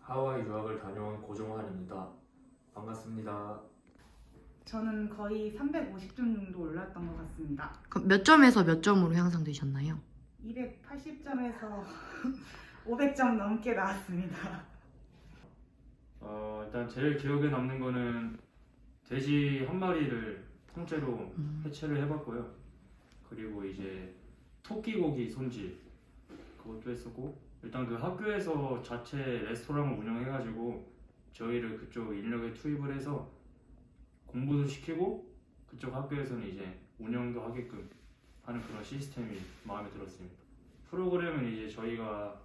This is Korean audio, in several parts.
하와이 유학을 다녀온 고종환입니다. 반갑습니다. 저는 거의 350점 정도 올랐던 것 같습니다. 그럼 몇 점에서 몇 점으로 향상되셨나요? 280점에서 500점 넘게 나왔습니다. 어, 일단 제일 기억에 남는 거는 돼지 한 마리를 통째로 음. 해체를 해봤고요. 그리고 이제 토끼고기 손질 그것도 했었고 일단 그 학교에서 자체 레스토랑을 운영해가지고 저희를 그쪽 인력에 투입을 해서 공부도 시키고 그쪽 학교에서는 이제 운영도 하게끔 하는 그런 시스템이 마음에 들었습니다. 프로그램은 이제 저희가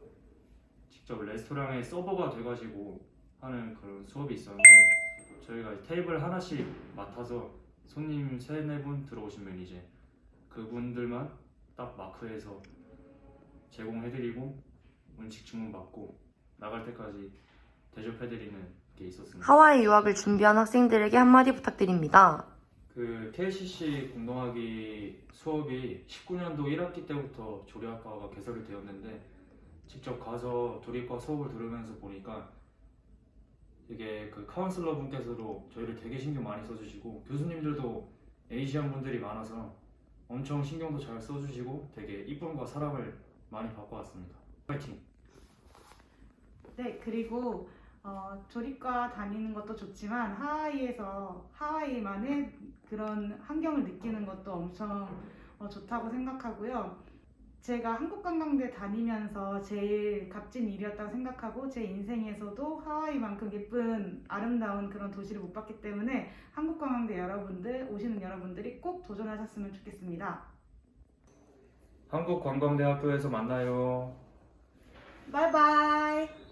직접 레스토랑의 서버가 돼가지고 하는 그런 수업이 있었는데 저희가 테이블 하나씩 맡아서 손님 세네 분 들어오시면 이제 그분들만 딱 마크해서 제공해드리고 음식 주문 받고 나갈 때까지 대접해드리는 게 있었습니다. 하와이 유학을 준비한 학생들에게 한마디 부탁드립니다. 그 KCC 공동학기 수업이 19년도 1학기 때부터 조리학과가 개설이 되었는데 직접 가서 조리과 수업을 들으면서 보니까 이게 그 카운슬러 분께서도 저희를 되게 신경 많이 써주시고 교수님들도 에이시안 분들이 많아서 엄청 신경도 잘 써주시고 되게 이쁨과 사랑을 많이 받고 왔습니다. 파이팅! 네, 그리고 어, 조리과 다니는 것도 좋지만 하와이에서 하와이만의 그런 환경을 느끼는 것도 엄청 어, 좋다고 생각하고요. 제가 한국관광대 다니면서 제일 값진 일이었다고 생각하고 제 인생에서도 하와이만큼 예쁜 아름다운 그런 도시를 못 봤기 때문에 한국관광대 여러분들 오시는 여러분들이 꼭 도전하셨으면 좋겠습니다. 한국관광대학교에서 만나요. 바이바이.